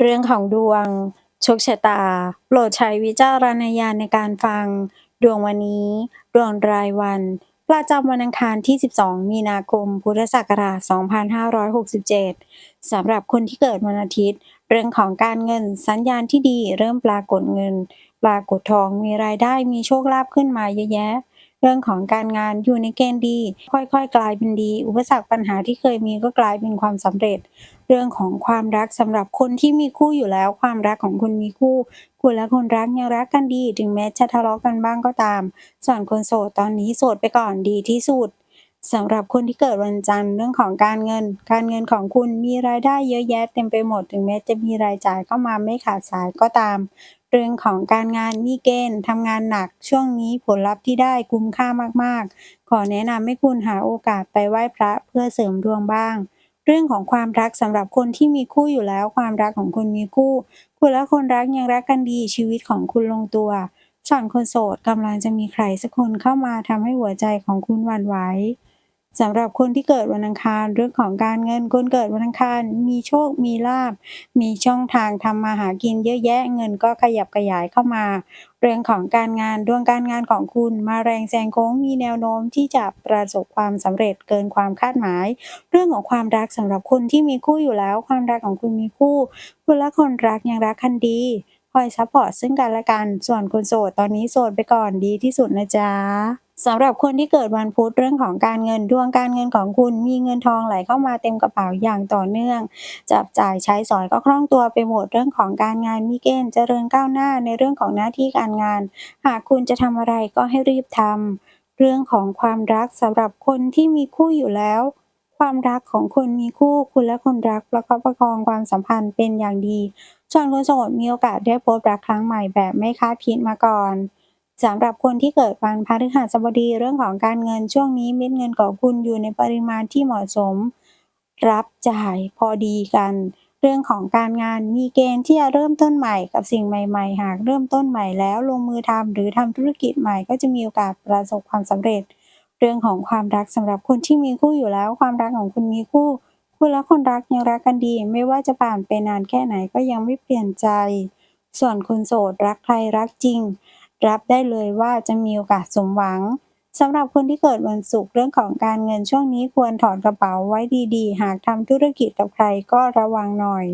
เรื่องของดวง โชคชะตา โปรดใช้วิจารณญาณในการฟัง ดวงวันนี้ ดวงรายวัน ประจำวันอังคารที่ 12 มีนาคม พุทธศักราช 2567 สำหรับคนที่เกิดวันอาทิตย์ เรื่องของการเงินสัญญาณที่ดีเริ่มปรากฏเงิน ปรากฏทองมีรายได้มีโชคลาภขึ้นมาเยอะแยะ เรื่องของการงานอยู่ในเกณฑ์ดี ค่อยๆ กลายเป็นดี อุปสรรคปัญหาที่เคยมีก็กลายเป็นความสำเร็จ เรื่องของความรักสำหรับคนที่มีคู่อยู่แล้ว ความรักของคุณมีคู่ คุณและคนรักยังรักกันดี ถึงแม้จะทะเลาะกันบ้างก็ตาม ส่วนคนโสดตอนนี้โสดไปก่อนดีที่สุด สำหรับคนที่เกิดวันจันทร์เรื่องของการเงิน การเงินของคุณมีรายได้เยอะแยะเต็มไปหมดถึงแม้จะมีรายจ่ายเข้ามาไม่ขาดสายก็ตาม เรื่องของการงานมีเกณฑ์ทำงานหนักช่วงนี้ผลลัพธ์ที่ได้คุ้มค่ามากๆ ขอแนะนำให้คุณหาโอกาสไปไหว้พระเพื่อเสริมดวงบ้าง เรื่องของความรักสำหรับคนที่มีคู่อยู่แล้ว ความรักของคุณมีคู่ คุณและคนรักยังรักกันดีชีวิตของคุณลงตัวส่วนคนโสดกำลังจะมีใครสักคนเข้ามาทำให้หัวใจของคุณหวั่นไหว สำหรับคนที่เกิดวันอังคารเรื่องของการเงินคนเกิดวันอังคารมีโชคมีลาภมีช่องทางทำมาหากินเยอะแยะเงินก็ขยับขยายเข้ามา เรื่องของการงานดวงการงานของคุณมาแรงแซงโค้งมีแนวโน้มที่จะประสบความสำเร็จเกินความคาดหมาย เรื่องของความรักสำหรับคนที่มีคู่อยู่แล้ว ความรักของคุณมีคู่ คุณและคนรักยังรักกันดีคอยซัพพอร์ตซึ่งกันและกันส่วนคนโสดตอนนี้โสดไปก่อนดีที่สุดนะจ๊ะ สำหรับคนที่เกิดวันพุธเรื่องของการเงินดวงการเงินของคุณมีเงินทองไหลเข้ามาเต็มกระเป๋าอย่างต่อเนื่อง จับจ่ายใช้สอยก็คล่องตัวไปหมดเรื่องของการงานมีเกณฑ์เจริญก้าวหน้าในเรื่องของหน้าที่การงาน หากคุณจะทำอะไรก็ให้รีบทำเรื่องของความรักสำหรับคนที่มีคู่อยู่แล้ว ความรักของคนมีคู่คุณและคนรักประคับประคองความสัมพันธ์เป็นอย่างดีส่วนคนโสดมีโอกาสได้พบรักครั้งใหม่แบบไม่คาดคิดมาก่อน สำหรับคนที่เกิดวันพฤหัสบดีเรื่องของการเงินช่วงนี้เม็ดเงินของคุณอยู่ในปริมาณที่เหมาะสม รับจ่ายพอดีกัน เรื่องของการงานมีเกณฑ์ที่จะเริ่มต้นใหม่กับสิ่งใหม่ๆ หากเริ่มต้นใหม่แล้วลงมือทำหรือทำธุรกิจใหม่ก็จะมีโอกาสประสบความสำเร็จ เรื่องของความรักสำหรับคนที่มีคู่อยู่แล้ว ความรักของคุณมีคู่คุณและคนรักยังรักกันดี ไม่ว่าจะผ่านไปนานแค่ไหนก็ยังไม่เปลี่ยนใจ ส่วนคนโสดรักใครรักจริง รับได้เลยว่าจะมีโอกาสสมหวังสำหรับคนที่เกิดวันศุกร์เรื่องของการเงินช่วงนี้ควรถอนกระเป๋าไว้ดีๆ หากทำธุรกิจกับใครก็ระวังหน่อย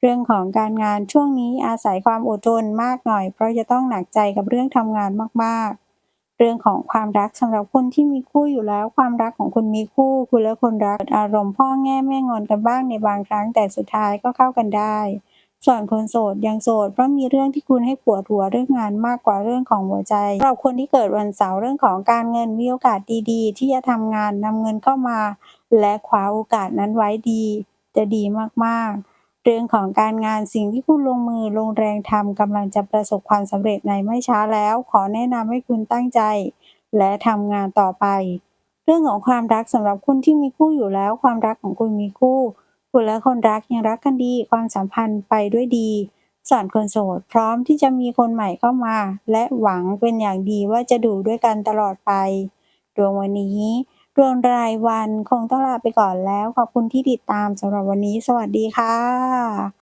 เรื่องของการงานช่วงนี้อาศัยความอดทนมากหน่อย เพราะจะต้องหนักใจกับเรื่องทำงานมากๆ เรื่องของความรักสำหรับคนที่มีคู่อยู่แล้ว ความรักของคุณมีคู่ คุณและคนรักอารมณ์พ่อแง่แม่งอนกันบ้างในบางครั้งแต่สุดท้ายก็เข้ากันได้ ส่วนคนโสดยังโสดเพราะมีเรื่องที่คุณให้ปวดหัวเรื่องงานมากกว่าเรื่องของหัวใจสำหรับคนที่เกิดวันเสาร์เรื่องของการเงินมีโอกาสดีๆ ที่จะทำงานนำเงินเข้ามา และคว้าโอกาสนั้นไว้ดี จะดีมากๆเรื่องของการงานสิ่งที่คุณลงมือลงแรงทำกำลังจะประสบความสำเร็จในไม่ช้าแล้ว ขอแนะนำให้คุณตั้งใจ และทำงานต่อไป เรื่องของความรักสำหรับคนที่มีคู่อยู่แล้ว ความรักของคุณมีคู่ คุณและคนรักยังรักกันดีความสัมพันธ์ไปด้วยดี สอนคนโสด พร้อมที่จะมีคนใหม่เข้ามา และหวังเป็นอย่างดีว่าจะดูด้วยกันตลอดไป ดวงวันนี้ดวงรายวันคงต้องลาไปก่อนแล้ว ขอบคุณที่ติดตามสำหรับวันนี้ สวัสดีค่ะ